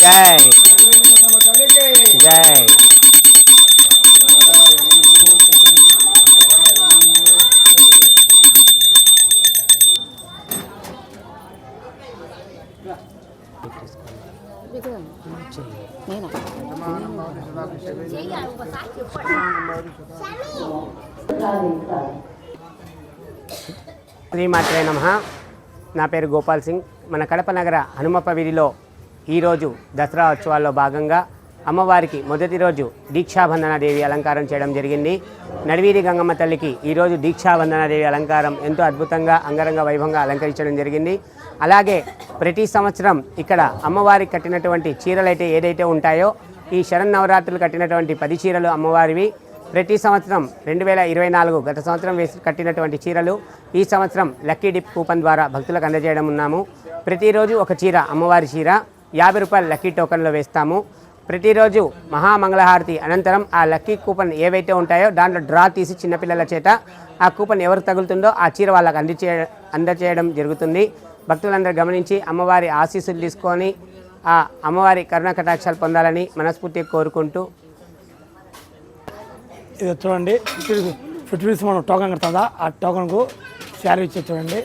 జై జై శ్రీమాత్రే నమ. నా పేరు గోపాల్ సింగ్. మన కడప నగర హనుమప్ప వీధిలో ఈరోజు దసరా ఉత్సవాల్లో భాగంగా అమ్మవారికి మొదటి రోజు దేవి అలంకారం చేయడం జరిగింది. నడివీరి గంగమ్మ తల్లికి ఈరోజు దీక్షాబంధన దేవి అలంకారం ఎంతో అద్భుతంగా అంగరంగ వైభవంగా అలంకరించడం జరిగింది. అలాగే ప్రతి సంవత్సరం ఇక్కడ అమ్మవారికి కట్టినటువంటి చీరలైతే ఏదైతే ఉంటాయో ఈ శరన్నవరాత్రులు కట్టినటువంటి పది చీరలు అమ్మవారివి. ప్రతి సంవత్సరం రెండు వేల ఇరవై నాలుగు గత సంవత్సరం వేసి కట్టినటువంటి చీరలు ఈ సంవత్సరం లక్కీ డిప్ కూపన్ ద్వారా భక్తులకు అందజేయడం ఉన్నాము. ప్రతిరోజు ఒక చీర అమ్మవారి చీర. యాభై రూపాయల లక్కీ టోకన్లో వేస్తాము. ప్రతిరోజు మహామంగళహారతి అనంతరం ఆ లక్కీ కూపన్ ఏవైతే ఉంటాయో దాంట్లో డ్రా తీసి చిన్నపిల్లల చేత ఆ కూపన్ ఎవరు తగులుతుందో ఆ చీర వాళ్ళకి అందిచే అందచేయడం జరుగుతుంది. భక్తులందరూ గమనించి అమ్మవారి ఆశీస్సులు తీసుకొని ఆ అమ్మవారి కరుణ కటాక్షాలు పొందాలని మనస్ఫూర్తిగా కోరుకుంటూ. ఇది చూడండి ఫిఫ్టీ రూపీస్ మనం టోకన్ కడతా ఆ టోకన్కు శారీ ఇచ్చే చూడండి.